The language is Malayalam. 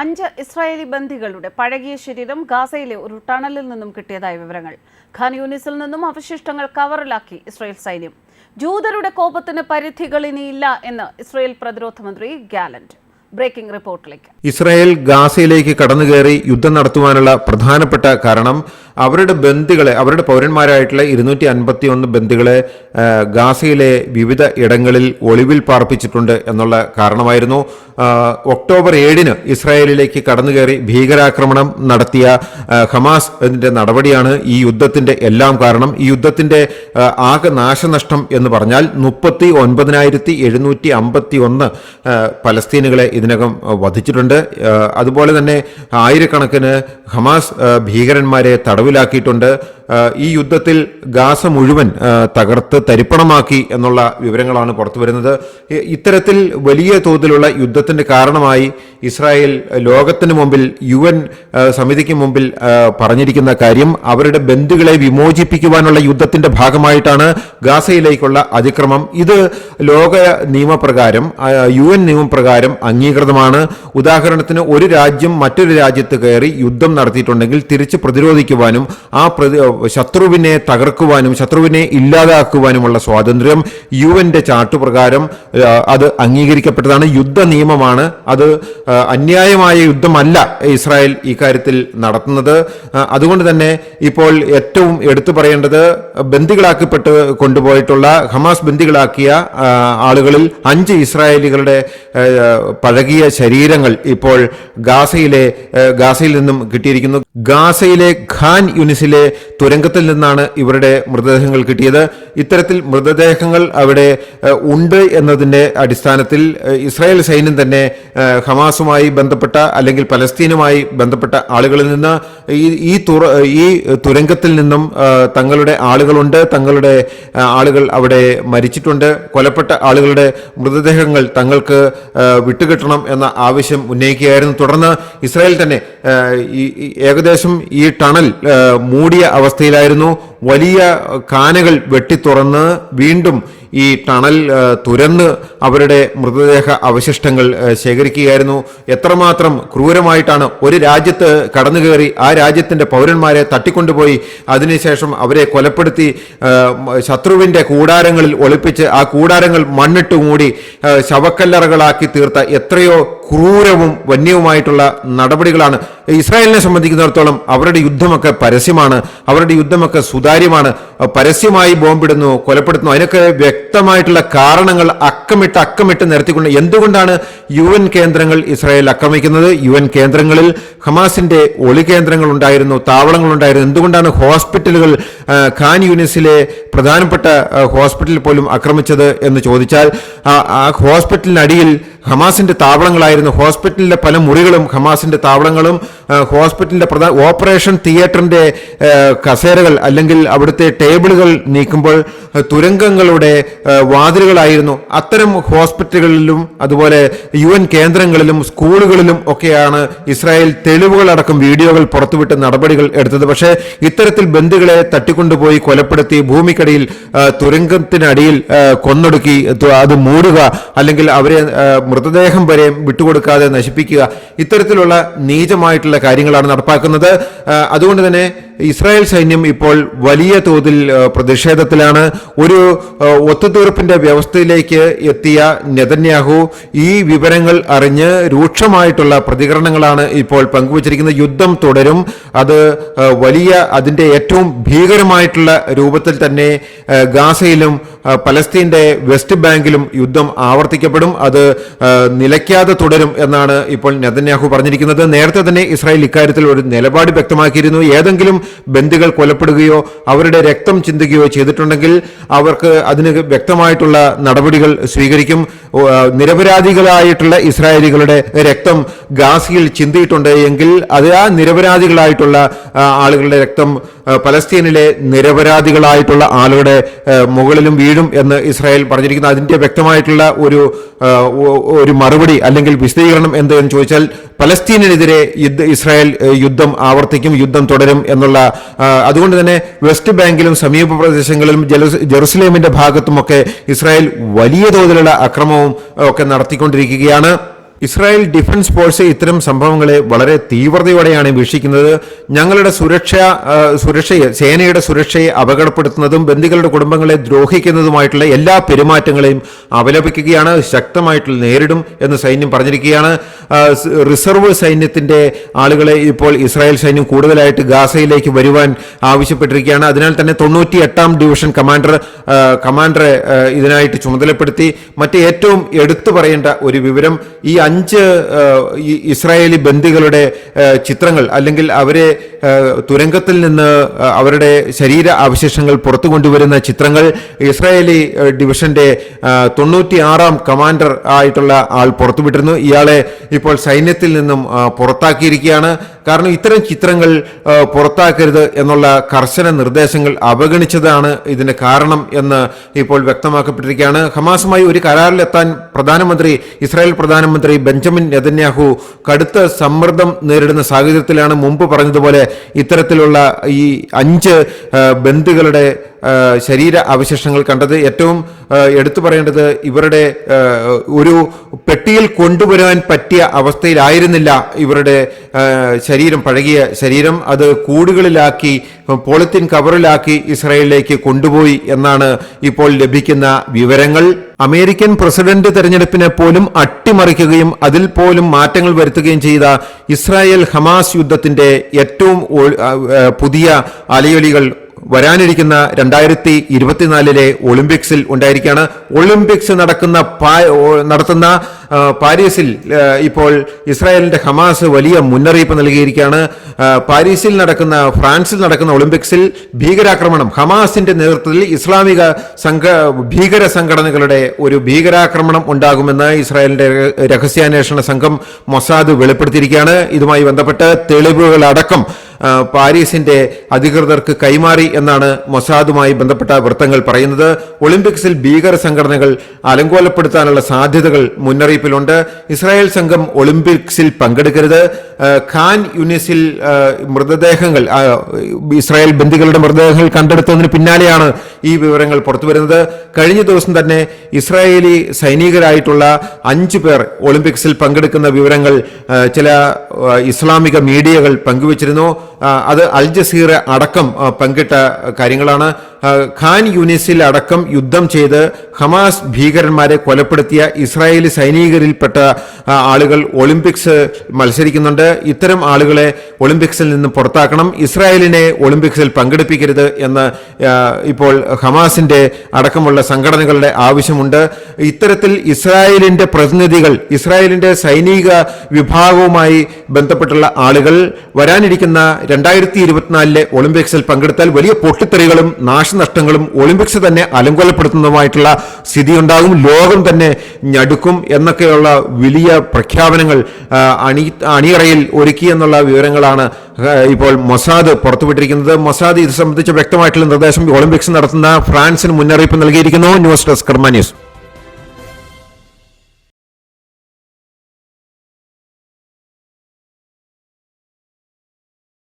അഞ്ച് ഇസ്രായേലി ബന്ദികളുടെ പഴകിയ ശരീരം ഗാസയിലെ ഒരു ടണലിൽ നിന്നും കിട്ടിയതായ വിവരങ്ങൾ. ഖാൻ യൂണിസിൽ നിന്നും അവശിഷ്ടങ്ങൾ കവറിലാക്കി ഇസ്രായേൽ സൈന്യം. ജൂതരുടെ കോപത്തിന് പരിധികൾ ഇനിയില്ല എന്ന് ഇസ്രായേൽ പ്രതിരോധ മന്ത്രി ഗാലന്റ്. ബ്രേക്കിംഗ് റിപ്പോർട്ടിലേക്ക്. ഇസ്രായേൽ ഗാസയിലേക്ക് കടന്നുകയറി യുദ്ധം നടത്തുവാനുള്ള പ്രധാനപ്പെട്ട കാരണം അവരുടെ ബന്ധുക്കളെ അവരുടെ പൗരന്മാരായിട്ടുള്ള ഇരുന്നൂറ്റി അൻപത്തി ഒന്ന് ബന്ധുക്കളെ ഗാസയിലെ വിവിധ ഇടങ്ങളിൽ ഒളിവിൽ പാർപ്പിച്ചിട്ടുണ്ട് എന്നുള്ള കാരണമായിരുന്നു. ഒക്ടോബർ ഏഴിന് ഇസ്രായേലിലേക്ക് കടന്നുകയറി ഭീകരാക്രമണം നടത്തിയ ഹമാസ് ഇതിന്റെ നടപടിയാണ് ഈ യുദ്ധത്തിന്റെ എല്ലാം കാരണം. ഈ യുദ്ധത്തിന്റെ ആ, ആകെ നാശനഷ്ടം എന്ന് പറഞ്ഞാൽ മുപ്പത്തി ഒൻപതിനായിരത്തി എഴുന്നൂറ്റി അമ്പത്തി ഒന്ന് പലസ്തീനുകളെ ഇതിനകം വധിച്ചിട്ടുണ്ട്. അതുപോലെ തന്നെ ആയിരക്കണക്കിന് ഹമാസ് ഭീകരന്മാരെ ഭീകരന്മാരെ തടവിലാക്കിയിട്ടുണ്ട് ഈ യുദ്ധത്തിൽ ഗാസ മുഴുവൻ തകർത്ത് തരിപ്പണമാക്കി എന്നുള്ള വിവരങ്ങളാണ് പുറത്തു വരുന്നത്. ഇത്തരത്തിൽ വലിയ തോതിലുള്ള യുദ്ധത്തിന്റെ കാരണമായി ഇസ്രായേൽ ലോകത്തിന് മുമ്പിൽ യു എൻ സമിതിക്ക് മുമ്പിൽ പറഞ്ഞിരിക്കുന്ന കാര്യം അവരുടെ ബന്ധുക്കളെ വിമോചിപ്പിക്കുവാനുള്ള യുദ്ധത്തിന്റെ ഭാഗമായിട്ടാണ് ഗാസയിലേക്കുള്ള അതിക്രമം. ഇത് ലോക നിയമപ്രകാരം യു എൻ നിയമപ്രകാരം അംഗീകൃതമാണ്. ഉദാഹരണത്തിന് ഒരു രാജ്യം മറ്റൊരു രാജ്യത്ത് കയറി യുദ്ധം നടത്തിയിട്ടുണ്ടെങ്കിൽ തിരിച്ച് പ്രതിരോധിക്കുവാനും ആ പ്രതി ശത്രുവിനെ തകർക്കുവാനും ശത്രുവിനെ ഇല്ലാതാക്കുവാനുമുള്ള സ്വാതന്ത്ര്യം യു എന്റെ ചാട്ടുപ്രകാരം അത് അംഗീകരിക്കപ്പെട്ടതാണ്. യുദ്ധ നിയമമാണ് അത് അന്യായമായ യുദ്ധമല്ല ഇസ്രായേൽ ഈ കാര്യത്തിൽ നടത്തുന്നത്. അതുകൊണ്ട് തന്നെ ഇപ്പോൾ ഏറ്റവും എടുത്തു പറയേണ്ടത് ബന്ദികളാക്കപ്പെട്ട് കൊണ്ടുപോയിട്ടുള്ള ഹമാസ് ബന്ദികളാക്കിയ ആളുകളിൽ അഞ്ച് ഇസ്രായേലികളുടെ പഴകിയ ശരീരങ്ങൾ ഇപ്പോൾ ഗാസയിലെ ഗാസയിൽ നിന്നും കിട്ടിയിരിക്കുന്നു. ഗാസയിലെ ഖാൻ യുനിസിലെ തുരങ്കത്തിൽ നിന്നാണ് ഇവരുടെ മൃതദേഹങ്ങൾ കിട്ടിയത്. ഇത്തരത്തിൽ മൃതദേഹങ്ങൾ അവിടെ ഉണ്ട് എന്നതിന്റെ അടിസ്ഥാനത്തിൽ ഇസ്രായേൽ സൈന്യം തന്നെ ഹമാസുമായി ബന്ധപ്പെട്ട അല്ലെങ്കിൽ പലസ്തീനുമായി ബന്ധപ്പെട്ട ആളുകളിൽ നിന്ന് ഈ ഈ തുറ ഈ തുരങ്കത്തിൽ നിന്നും തങ്ങളുടെ ആളുകളുണ്ട് തങ്ങളുടെ ആളുകൾ അവിടെ മരിച്ചിട്ടുണ്ട്. കൊലപ്പെട്ട ആളുകളുടെ മൃതദേഹങ്ങൾ തങ്ങൾക്ക് വിട്ടുകിട്ടണം എന്ന ആവശ്യം ഉന്നയിക്കുകയായിരുന്നു. തുടർന്ന് ഇസ്രായേൽ തന്നെ ഏകദേശം ഈ ടണൽ മൂടിയ അവസ്ഥയിലായിരുന്നു. വലിയ കാനകൾ വെട്ടിത്തുറന്ന് വീണ്ടും ഈ ടണൽ തുരന്ന് അവരുടെ മൃതദേഹ അവശിഷ്ടങ്ങൾ ശേഖരിക്കുകയായിരുന്നു. എത്രമാത്രം ക്രൂരമായിട്ടാണ് ഒരു രാജ്യത്ത് കടന്നു കയറി ആ രാജ്യത്തിന്റെ പൗരന്മാരെ തട്ടിക്കൊണ്ടുപോയി അതിനുശേഷം അവരെ കൊലപ്പെടുത്തി ശത്രുവിന്റെ കൂടാരങ്ങളിൽ ഒളിപ്പിച്ച് ആ കൂടാരങ്ങൾ മണ്ണിട്ട് മൂടി ശവക്കല്ലറകളാക്കി തീർത്ത എത്രയോ ക്രൂരവും വന്യവുമായിട്ടുള്ള നടപടികളാണ് ഇസ്രായേലിനെ സംബന്ധിക്കുന്നിടത്തോളം അവരുടെ യുദ്ധമൊക്കെ പരസ്യമാണ് അവരുടെ യുദ്ധമൊക്കെ സുതാര്യമാണ് പരസ്യമായി ബോംബിടുന്നു കൊലപ്പെടുത്തുന്നു. അതിനൊക്കെ വ്യക്തമായിട്ടുള്ള കാരണങ്ങൾ അക്കമിട്ട് അക്കമിട്ട് നിരത്തിക്കൊണ്ട് എന്തുകൊണ്ടാണ് യു എൻ കേന്ദ്രങ്ങൾ ഇസ്രായേൽ ആക്രമിക്കുന്നത്? യു എൻ കേന്ദ്രങ്ങളിൽ ഹമാസിന്റെ ഒളി കേന്ദ്രങ്ങൾ ഉണ്ടായിരുന്നു താവളങ്ങൾ ഉണ്ടായിരുന്നു. എന്തുകൊണ്ടാണ് ഹോസ്പിറ്റലുകൾ ഖാൻ യൂണിസിലെ പ്രധാനപ്പെട്ട ഹോസ്പിറ്റലിൽ പോലും ആക്രമിച്ചത് എന്ന് ചോദിച്ചാൽ ആ ഹോസ്പിറ്റലിനടിയിൽ ഹമാസിന്റെ താവളങ്ങളായിരുന്നു. ഹോസ്പിറ്റലിലെ പല മുറികളും ഹമാസിന്റെ താവളങ്ങളും ഹോസ്പിറ്റലിന്റെ പ്രധാന ഓപ്പറേഷൻ തിയേറ്ററിന്റെ കസേരകൾ അല്ലെങ്കിൽ അവിടുത്തെ ടേബിളുകൾ നീക്കുമ്പോൾ തുരങ്കങ്ങളുടെ വാതിലുകളായിരുന്നു. അത്തരം ഹോസ്പിറ്റലുകളിലും അതുപോലെ യു എൻ കേന്ദ്രങ്ങളിലും സ്കൂളുകളിലും ഒക്കെയാണ് ഇസ്രായേൽ തെളിവുകളടക്കം വീഡിയോകൾ പുറത്തുവിട്ട് നടപടികൾ എടുത്തത്. പക്ഷേ ഇത്തരത്തിൽ ബന്ധുക്കളെ തട്ടിക്കൊണ്ടുപോയി കൊലപ്പെടുത്തി ഭൂമിക്കടിയിൽ തുരങ്കത്തിനടിയിൽ കൊന്നൊടുക്കി അത് മൂടുക അല്ലെങ്കിൽ അവരെ മൃതദേഹം വരെ വിട്ടുകൊടുക്കാതെ നശിപ്പിക്കുക. ഇത്തരത്തിലുള്ള നീചമായിട്ടുള്ള കാര്യങ്ങളാണ് നടപ്പാക്കുന്നത്. അതുകൊണ്ട് തന്നെ ഇസ്രായേൽ സൈന്യം ഇപ്പോൾ വലിയ തോതിൽ പ്രതിഷേധത്തിലാണ്. ഒരു ഒത്തുതീർപ്പിന്റെ വ്യവസ്ഥയിലേക്ക് എത്തിയ നെതന്യാഹു ഈ വിവരങ്ങൾ അറിഞ്ഞ് രൂക്ഷമായിട്ടുള്ള പ്രതികരണങ്ങളാണ് ഇപ്പോൾ പങ്കുവച്ചിരിക്കുന്നത്. യുദ്ധം തുടരും. അത് വലിയ അതിന്റെ ഏറ്റവും ഭീകരമായിട്ടുള്ള രൂപത്തിൽ തന്നെ ഗാസയിലും പലസ്തീന്റെ വെസ്റ്റ് ബാങ്കിലും യുദ്ധം ആവർത്തിക്കപ്പെടും. അത് നിലയ്ക്കാതെ തുടരും എന്നാണ് ഇപ്പോൾ നെതന്യാഹു പറഞ്ഞിരിക്കുന്നത്. നേരത്തെ തന്നെ ഇസ്രായേൽ ഇക്കാര്യത്തിൽ ഒരു നിലപാട് വ്യക്തമാക്കിയിരുന്നു. ഏതെങ്കിലും ബന്ദികൾ കൊലപ്പെടുകയോ അവരുടെ രക്തം ചിന്തുകയോ ചെയ്തിട്ടുണ്ടെങ്കിൽ അവർക്ക് അതിന് വ്യക്തമായിട്ടുള്ള നടപടികൾ സ്വീകരിക്കും. നിരപരാധികളായിട്ടുള്ള ഇസ്രായേലികളുടെ രക്തം ഗാസിയിൽ ചിന്തിയിട്ടുണ്ട് എങ്കിൽ അത് ആ നിരപരാധികളായിട്ടുള്ള ആളുകളുടെ രക്തം പലസ്തീനിലെ നിരപരാധികളായിട്ടുള്ള ആളുകളുടെ മുകളിലും വീഴും എന്ന് ഇസ്രായേൽ പറഞ്ഞിരിക്കുന്നു. അതിന്റെ വ്യക്തമായിട്ടുള്ള ഒരു ഒരു മറുപടി അല്ലെങ്കിൽ വിശദീകരണം എന്ത് എന്ന് ചോദിച്ചാൽ പലസ്തീനെതിരെ യുദ്ധ ഇസ്രായേൽ യുദ്ധം ആവർത്തിക്കും യുദ്ധം തുടരും എന്നുള്ള അതുകൊണ്ട് തന്നെ വെസ്റ്റ് ബാങ്കിലും സമീപ പ്രദേശങ്ങളിലും ജെറുസലേമിന്റെ ഭാഗത്തുമൊക്കെ ഇസ്രായേൽ വലിയ തോതിലുള്ള അക്രമവും ഒക്കെ നടത്തിക്കൊണ്ടിരിക്കുകയാണ്. ഇസ്രായേൽ ഡിഫൻസ് ഫോഴ്സ് ഇത്തരം സംഭവങ്ങളെ വളരെ തീവ്രതയോടെയാണ് വീക്ഷിക്കുന്നത്. ഞങ്ങളുടെ സുരക്ഷ സുരക്ഷയെ സേനയുടെ സുരക്ഷയെ അപകടപ്പെടുത്തുന്നതും ബന്ദികളുടെ കുടുംബങ്ങളെ ദ്രോഹിക്കുന്നതുമായിട്ടുള്ള എല്ലാ പെരുമാറ്റങ്ങളെയും അപലപിക്കുകയാണ് ശക്തമായിട്ടുള്ള നേരിടും എന്ന് സൈന്യം പറഞ്ഞിരിക്കുകയാണ്. റിസർവ് സൈന്യത്തിന്റെ ആളുകളെ ഇപ്പോൾ ഇസ്രായേൽ സൈന്യം കൂടുതലായിട്ട് ഗാസയിലേക്ക് വരുവാൻ ആവശ്യപ്പെട്ടിരിക്കുകയാണ്. അതിനാൽ തന്നെ തൊണ്ണൂറ്റി എട്ടാം ഡിവിഷൻ കമാൻഡർ കമാൻഡറെ ഇതിനായിട്ട് ചുമതലപ്പെടുത്തി. മറ്റ് ഏറ്റവും എടുത്തു പറയേണ്ട ഒരു വിവരം ഈ അഞ്ച് ഇസ്രായേലി ബന്ദികളുടെ ചിത്രങ്ങൾ അല്ലെങ്കിൽ അവരെ തുരങ്കത്തിൽ നിന്ന് അവരുടെ ശരീര അവശേഷങ്ങൾ പുറത്തു കൊണ്ടുവരുന്ന ചിത്രങ്ങൾ ഇസ്രായേലി ഡിവിഷന്റെ തൊണ്ണൂറ്റി ആറാം കമാൻഡർ ആയിട്ടുള്ള ആൾ പുറത്തുവിട്ടിരുന്നു. ഇയാളെ ഇപ്പോൾ സൈന്യത്തിൽ നിന്നും പുറത്താക്കിയിരിക്കുകയാണ്. കാരണം ഇത്തരം ചിത്രങ്ങൾ പുറത്താക്കരുത് എന്നുള്ള കർശന നിർദ്ദേശങ്ങൾ അവഗണിച്ചതാണ് ഇതിന്റെ കാരണം എന്ന് ഇപ്പോൾ വ്യക്തമാക്കപ്പെട്ടിരിക്കുകയാണ്. ഹമാസുമായി ഒരു കരാറിലെത്താൻ പ്രധാനമന്ത്രി ഇസ്രായേൽ പ്രധാനമന്ത്രി ബെഞ്ചമിൻ നെതന്യാഹു കടുത്ത സമ്മർദ്ദം നേരിടുന്ന സാഹചര്യത്തിലാണ് മുമ്പ് പറഞ്ഞതുപോലെ ഇത്തരത്തിലുള്ള ഈ അഞ്ച് ബന്ധുക്കളുടെ ശരീര അവശിഷ്ടങ്ങൾ കണ്ടത് ഏറ്റവും എടുത്തു പറയേണ്ടത് ഇവരുടെ ഒരു പെട്ടിയിൽ കൊണ്ടുവരാൻ പറ്റിയ അവസ്ഥയിലായിരുന്നില്ല ഇവരുടെ ശരീരം പഴകിയ ശരീരം. അത് കൂടുകളിലാക്കി പോളിത്തീൻ കവറിലാക്കി ഇസ്രായേലിലേക്ക് കൊണ്ടുപോയി എന്നാണ് ഇപ്പോൾ ലഭിക്കുന്ന വിവരങ്ങൾ. അമേരിക്കൻ പ്രസിഡന്റ് തെരഞ്ഞെടുപ്പിനെ പോലും അട്ടിമറിക്കുകയും അതിൽ പോലും മാറ്റങ്ങൾ വരുത്തുകയും ചെയ്ത ഇസ്രായേൽ ഹമാസ് യുദ്ധത്തിന്റെ ഏറ്റവും പുതിയ അലയൊലികൾ വരാനിരിക്കുന്ന രണ്ടായിരത്തി ഇരുപത്തിനാലിലെ ഒളിമ്പിക്സിൽ ഉണ്ടായിരിക്കുകയാണ്. ഒളിമ്പിക്സ് നടക്കുന്ന നടത്തുന്ന പാരീസിൽ ഇപ്പോൾ ഇസ്രായേലിന്റെ ഹമാസ് വലിയ മുന്നറിയിപ്പ് നൽകിയിരിക്കുകയാണ്. പാരീസിൽ നടക്കുന്ന ഫ്രാൻസിൽ നടക്കുന്ന ഒളിമ്പിക്സിൽ ഭീകരാക്രമണം ഹമാസിന്റെ നേതൃത്വത്തിൽ ഇസ്ലാമിക സംഘ ഭീകര സംഘടനകളുടെ ഒരു ഭീകരാക്രമണം ഉണ്ടാകുമെന്ന് ഇസ്രായേലിന്റെ രഹസ്യാന്വേഷണ സംഘം മൊസാദ് വെളിപ്പെടുത്തിയിരിക്കുകയാണ്. ഇതുമായി ബന്ധപ്പെട്ട് തെളിവുകളടക്കം പാരീസിന്റെ അധികൃതർക്ക് കൈമാറി എന്നാണ് മൊസാദുമായി ബന്ധപ്പെട്ട വൃത്തങ്ങൾ പറയുന്നത്. ഒളിമ്പിക്സിൽ ഭീകര സംഘടനകൾ അലങ്കോലപ്പെടുത്താനുള്ള സാധ്യതകൾ മുന്നറിയിപ്പിലുണ്ട്. ഇസ്രായേൽ സംഘം ഒളിമ്പിക്സിൽ പങ്കെടുക്കരുത്. ഖാൻ യുനിസിൽ മൃതദേഹങ്ങൾ ഇസ്രായേൽ ബന്ദികളുടെ മൃതദേഹങ്ങൾ കണ്ടെടുത്തതിന് പിന്നാലെയാണ് ഈ വിവരങ്ങൾ പുറത്തുവരുന്നത്. കഴിഞ്ഞ ദിവസം തന്നെ ഇസ്രായേലി സൈനികരായിട്ടുള്ള അഞ്ചു പേർ ഒളിമ്പിക്സിൽ പങ്കെടുക്കുന്ന വിവരങ്ങൾ ചില ഇസ്ലാമിക മീഡിയകൾ പങ്കുവച്ചിരുന്നു. അത് അൽ ജസീറ അടക്കം പങ്കിട്ട കാര്യങ്ങളാണ്. ഖാൻ യൂനിസിൽ അടക്കം യുദ്ധം ചെയ്ത് ഹമാസ് ഭീകരന്മാരെ കൊലപ്പെടുത്തിയ ഇസ്രായേലി സൈനികരിൽപ്പെട്ട ആളുകൾ ഒളിമ്പിക്സ് മത്സരിക്കുന്നുണ്ട്. ഇത്തരം ആളുകളെ ഒളിമ്പിക്സിൽ നിന്ന് പുറത്താക്കണം. ഇസ്രായേലിനെ ഒളിമ്പിക്സിൽ പങ്കെടുപ്പിക്കരുത് എന്ന് ഇപ്പോൾ ഹമാസിന്റെ അടക്കമുള്ള സംഘടനകളുടെ ആവശ്യമുണ്ട്. ഇത്തരത്തിൽ ഇസ്രായേലിന്റെ പ്രതിനിധികൾ ഇസ്രായേലിന്റെ സൈനിക വിഭാഗവുമായി ബന്ധപ്പെട്ടുള്ള ആളുകൾ വരാനിരിക്കുന്ന രണ്ടായിരത്തി ഇരുപത്തിനാലിലെ ഒളിമ്പിക്സിൽ പങ്കെടുത്താൽ വലിയ പൊട്ടിത്തെറികളും നാശനഷ്ടങ്ങളും ഒളിമ്പിക്സ് തന്നെ അലങ്കോലപ്പെടുത്തുന്നതുമായിട്ടുള്ള സ്ഥിതി ഉണ്ടാകും ലോകം തന്നെ ഞടുക്കും എന്നൊക്കെയുള്ള വലിയ പ്രഖ്യാപനങ്ങൾ അണി അണിയറയിൽ ഒരുക്കി എന്നുള്ള വിവരങ്ങളാണ് ഇപ്പോൾ മൊസാദ് പുറത്തുവിട്ടിരിക്കുന്നത്. മൊസാദ് ഇത് സംബന്ധിച്ച് വ്യക്തമായിട്ടുള്ള നിർദ്ദേശം ഒളിമ്പിക്സ് നടത്തുന്ന ഫ്രാൻസിന് മുന്നറിയിപ്പ് നൽകിയിരിക്കുന്നു. News desk Karma news.